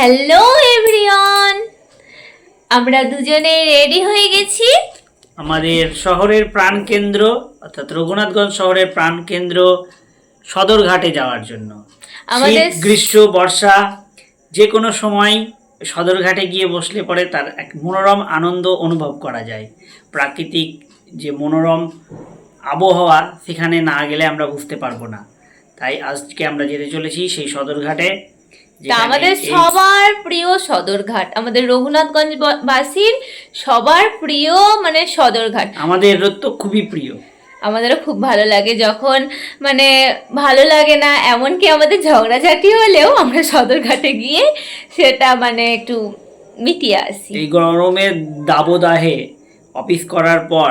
Hello everyone আমরা দুজনে ready হয়ে গেছি। আমাদের শহরের প্রাণকেন্দ্র অর্থাৎ রঘুনাথগঞ্জ শহরের প্রাণকেন্দ্র সদরঘাটে যাওয়ার জন্য। আমাদের গ্রীষ্ম বর্ষা যে কোনো সময় সদরঘাটে গিয়ে বসলে পরে তার এক মনোরম আনন্দ অনুভব করা যায়। প্রাকৃতিক যে মনোরম আবহাওয়া সেখানে না গেলে আমরা বুঝতে পারব না। তাই আজকে আমরা যেতে চলেছি সেই সদরঘাটে তা আমাদের সবার প্রিয় সদরঘাট আমাদের রঘুনাথগঞ্জ বাসীর সবার প্রিয় মানে সদরঘাট। আমাদের তো খুবই প্রিয়। আমাদেরও খুব ভালো লাগে যখন মানে ভালো লাগে না এমনকি আমাদের ঝগড়াঝাটি হলেও আমরা সদরঘাটে গিয়ে সেটা মানে একটু মিটিয়ে আসি। এই গরমের দাবদাহে অফিস করার পর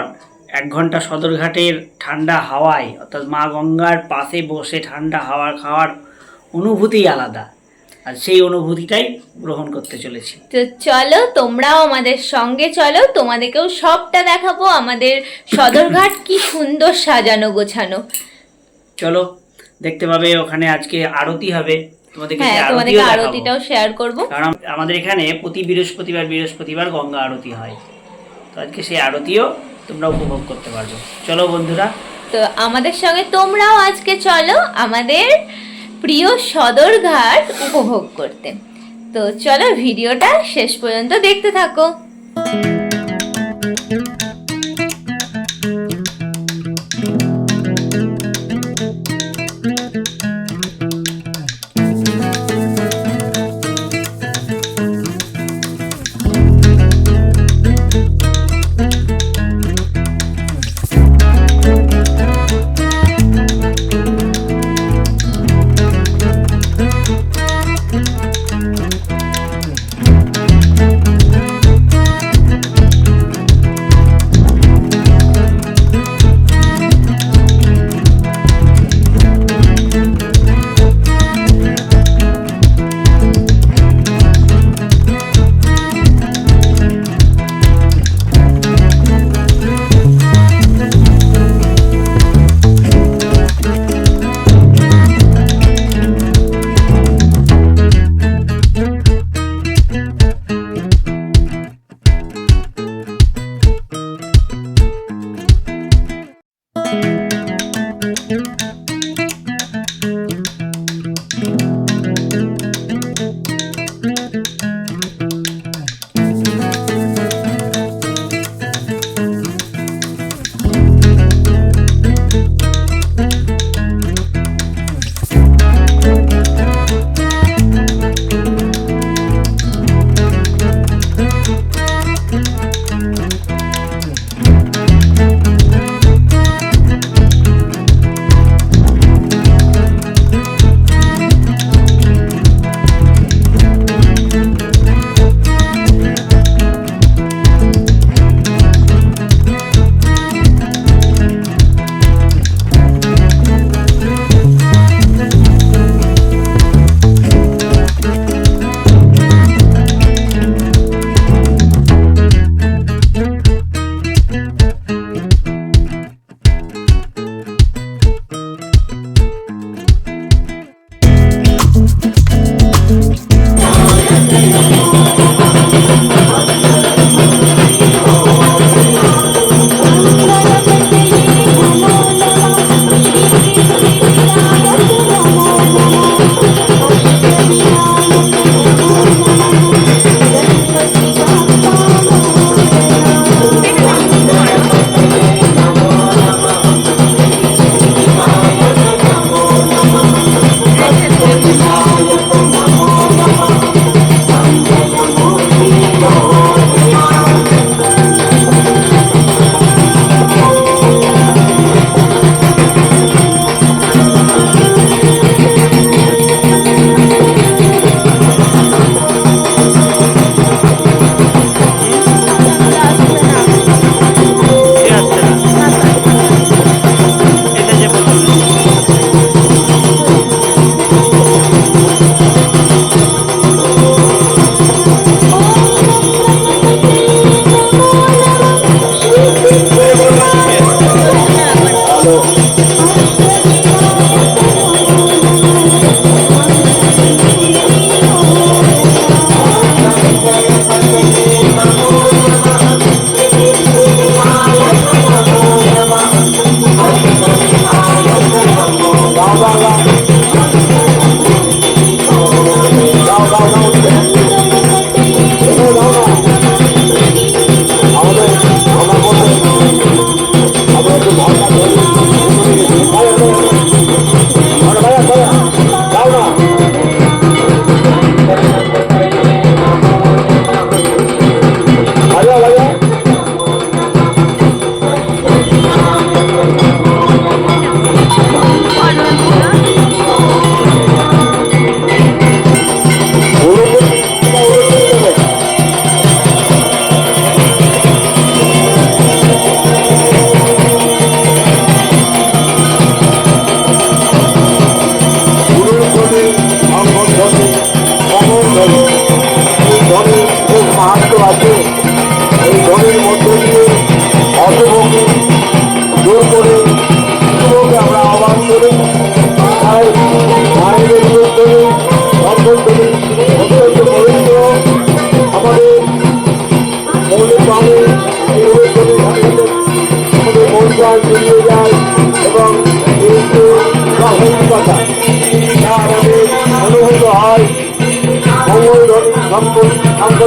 এক ঘণ্টা সদরঘাটের ঠান্ডা হাওয়ায় অর্থাৎ মা গঙ্গার পাশে বসে ঠান্ডা হাওয়া খাওয়ার অনুভূতি আলাদা। আর সেই অনুভূতিটাই গ্রহণ করতে চলেছি। তো চলো তোমরাও আমাদের সঙ্গে চলো তোমাদেরকেও সবটা দেখাবো আমাদের সদরঘাট কি সুন্দর সাজানো গোছানো। চলো দেখতে পাবে ওখানে আজকে আরতি হবে তোমাদেরকে হ্যাঁ তোমাদেরকে আরতিটাও শেয়ার করব। কারণ আমাদের এখানে প্রতি বৃহস্পতিবার বৃহস্পতিবার গঙ্গা আরতি হয়। তো আজকে সেই আরতিও তোমরা উপভোগ করতে পারবে। চলো বন্ধুরা। তো আমাদের সঙ্গে তোমরাও আজকে চলো আমাদের প্রিয় সদরঘাট উপভোগ করতে। তো চলো ভিডিওটা শেষ পর্যন্ত দেখতে থাকো।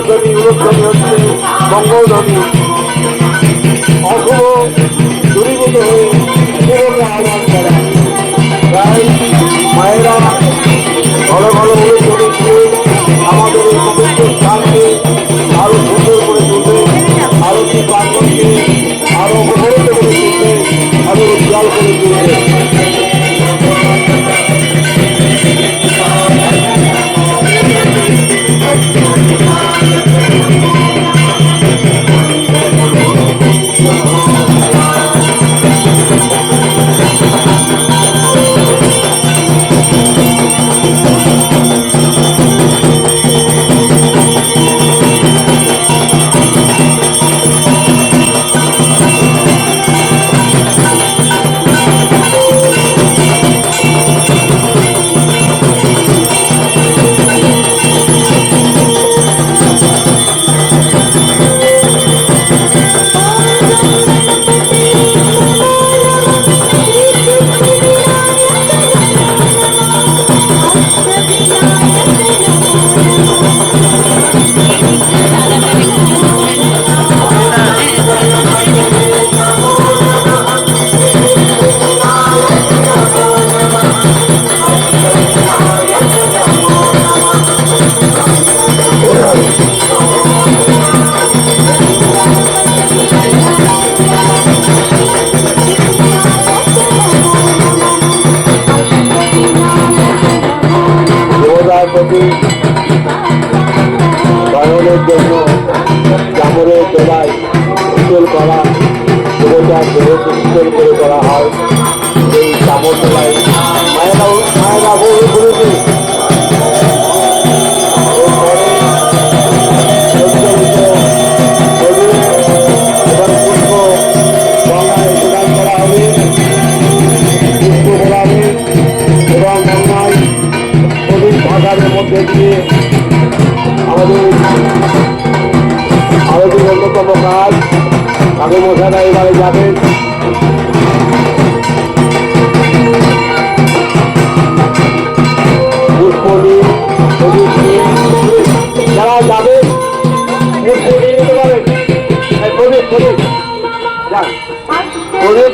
Tabii unutmayın, Mongol tabii.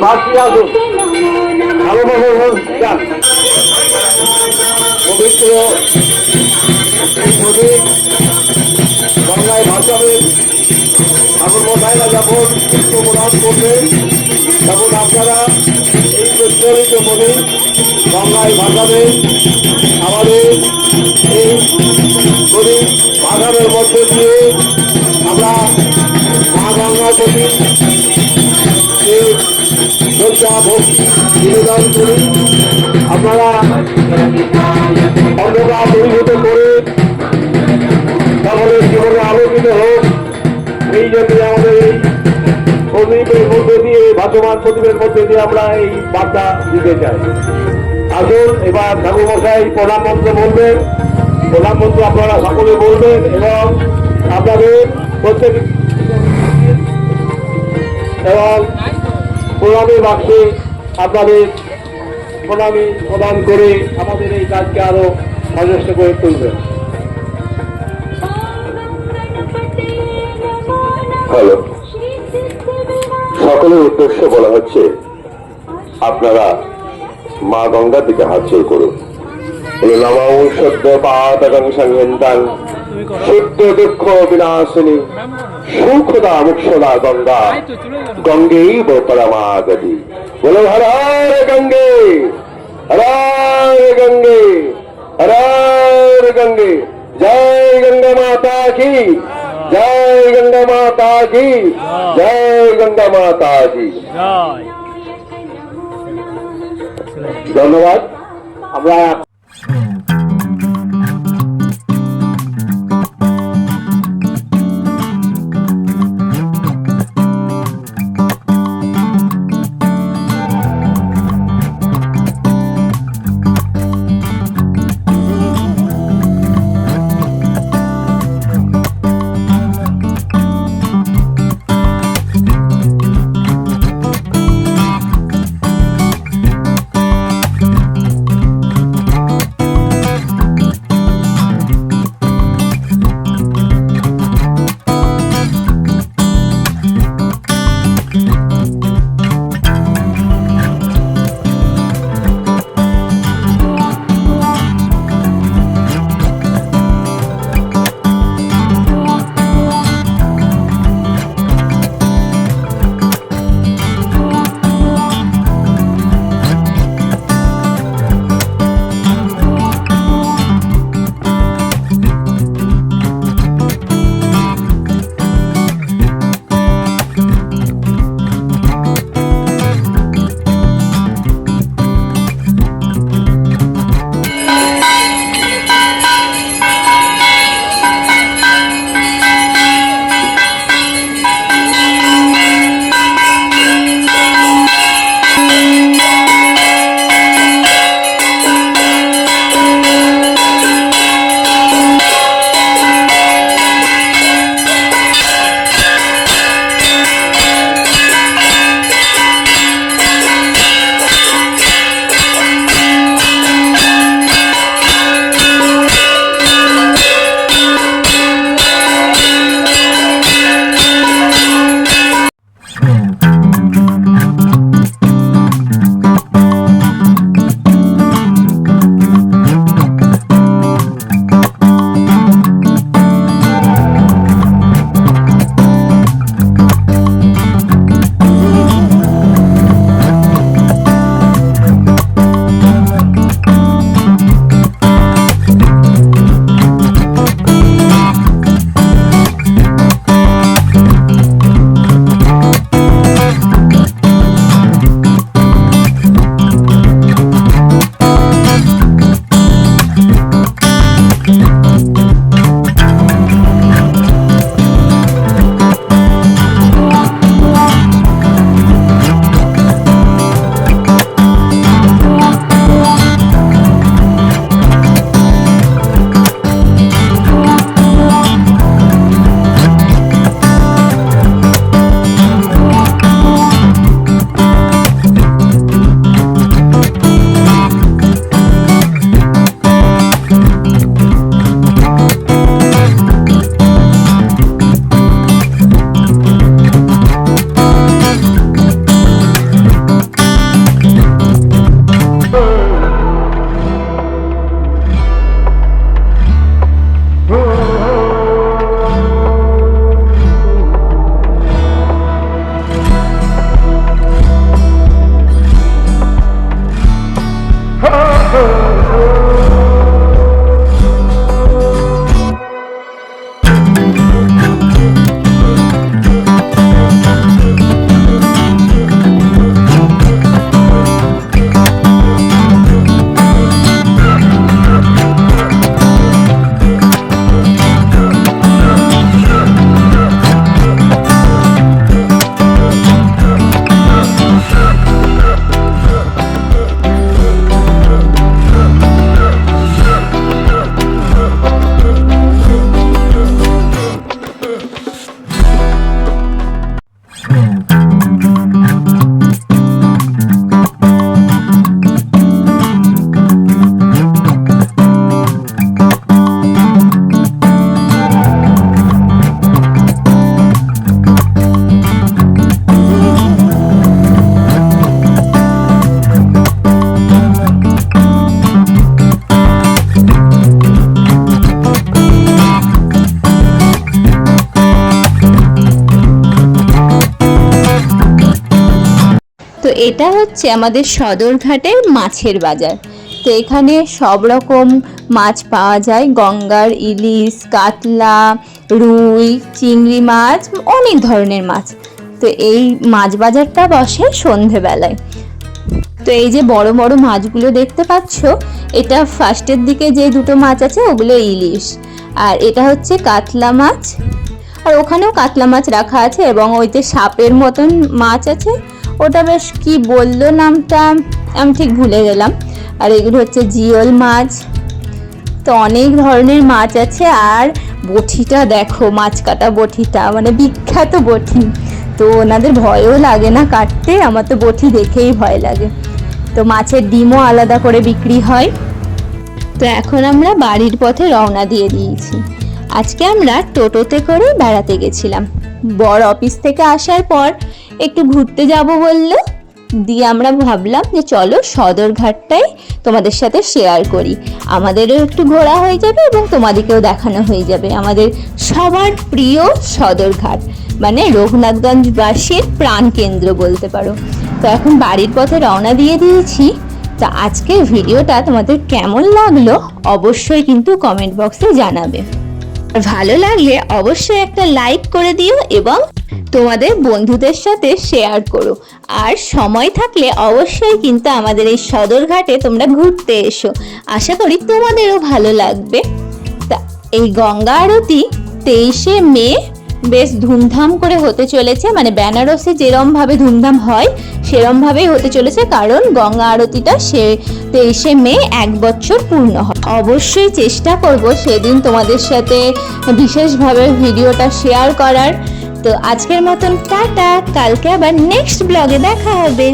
বাকি আসুন ভালোভাবে যান পবিত্র নদীর বাংলায় ভাষাবেন ঠাকুর মশাইরা যেমন চিত্র প্রদান করবেন তখন আপনারা এই প্রচলিত নদী বাংলায় ভাষাবেন আমাদের এই গরিব ভাষাবের মধ্যে দিয়ে আমরা মা গঙ্গার প্রতি যা ভোগ নিবেদন করি। আপনারা অন্ধকার পরিভূত করে তাহলে জীবনে আলোকিত হোক। এই জন্য আমাদের এই প্রদীপের মধ্যে দিয়ে ভাসমান প্রদীপের মধ্যে দিয়ে আমরা এই বার্তা দিতে চাই। আসুন, এবার ঠাকুর মশাই প্রধানমন্ত্রী বলবেন। প্রধানমন্ত্রী আপনারা সকলে বলবেন এবং আপনাদের প্রত্যেক এবং প্রণামী বাক্যে আপনাদের প্রণামী প্রদান করে আমাদের এই কাজকে আরও সচেষ্ট করে তুলবেন। হ্যালো। সকলের উদ্দেশ্য বলা হচ্ছে, আপনারা মা গঙ্গার দিকে হাতচুর করুন। নমাং সদ্য পাতকং সংহিতাং। সত্য দুঃখ বিনাশিনী। সুখদা মুক্ষদা গঙ্গা গঙ্গেই পরমাগতি বলো হর হর গঙ্গে হর হর গঙ্গে হর হর গঙ্গে জয় গঙ্গা মাতা কি জয় গঙ্গা মাতা কি জয় গঙ্গা মাতা কি ধন্যবাদ আমরা এটা হচ্ছে আমাদের সদরঘাটের মাছের বাজার। তো এখানে সব রকম মাছ পাওয়া যায়। গঙ্গার ইলিশ, কাতলা, রুই, চিংড়ি মাছ, অনেক ধরনের মাছ। তো এই মাছ বাজারটা বসে সন্ধেবেলায়। তো এই যে বড় বড় মাছগুলো দেখতে পাচ্ছ, এটা ফার্স্টের দিকে যে দুটো মাছ আছে, ওগুলো ইলিশ। আর এটা হচ্ছে কাতলা মাছ। আর ওখানেও কাতলা মাছ রাখা আছে এবং ওইতে সাপের মতন মাছ আছে ওটা বেশ কি বলল নামটা? আমি ঠিক ভুলে গেলাম। আর এগুলো হচ্ছে জিওল মাছ। তো অনেক ধরনের মাছ আছে। আর বটিটা দেখো, মাছ কাটা বটিটা মানে বিখ্যাত বটি তো ওনাদের ভয়ও লাগে না কাটতে। আমার তো বটি দেখেই ভয় লাগে। তো মাছের ডিমও আলাদা করে বিক্রি হয়। তো এখন আমরা বাড়ির পথে রওনা দিয়ে দিয়েছি। আজকে আমরা টোটোতে করে বেড়াতে গেছিলাম। বর অফিস থেকে আসার পর একটু ঘুরতে যাব বলল। দিয়ে আমরা ভাবলাম যে চলো সদরঘাটটাই তোমাদের সাথে শেয়ার করি। আমাদেরও একটু ঘোরা হয়ে যাবে এবং তোমাদেরকেও দেখানো হয়ে যাবে। আমাদের সবার প্রিয় সদরঘাট মানে রঘুনাথগঞ্জবাসীর প্রাণকেন্দ্র বলতে পারো। তো এখন বাড়ির পথে রওনা দিয়ে দিয়েছি। তা আজকের ভিডিওটা তোমাদের কেমন লাগল অবশ্যই কিন্তু কমেন্ট বক্সে জানাবে। ভালো লাগলে অবশ্যই একটা লাইক করে দিও এবং তোমাদের বন্ধুদের সাথে শেয়ার করো। আর সময় থাকলে অবশ্যই কিন্তু আমাদের এই সদরঘাটে তোমরা ঘুরতে এসো। আশা করি তোমাদেরও ভালো লাগবে। তা, এই গঙ্গা আরতি তেইশে মে বেশ ধুমধাম করে হতে চলেছে মানে বেনারসে যেরমভাবে ধুমধাম হয় সেরমভাবেই হতে চলেছে, কারণ গঙ্গা আরতিটা সে তেইশে মে এক বছর পূর্ণ হয়। অবশ্যই চেষ্টা করব সেদিন তোমাদের সাথে বিশেষভাবে ভিডিওটা শেয়ার করার। তো আজকের মতন টাটা, কালকে আবার নেক্সট ব্লগে দেখা হবে।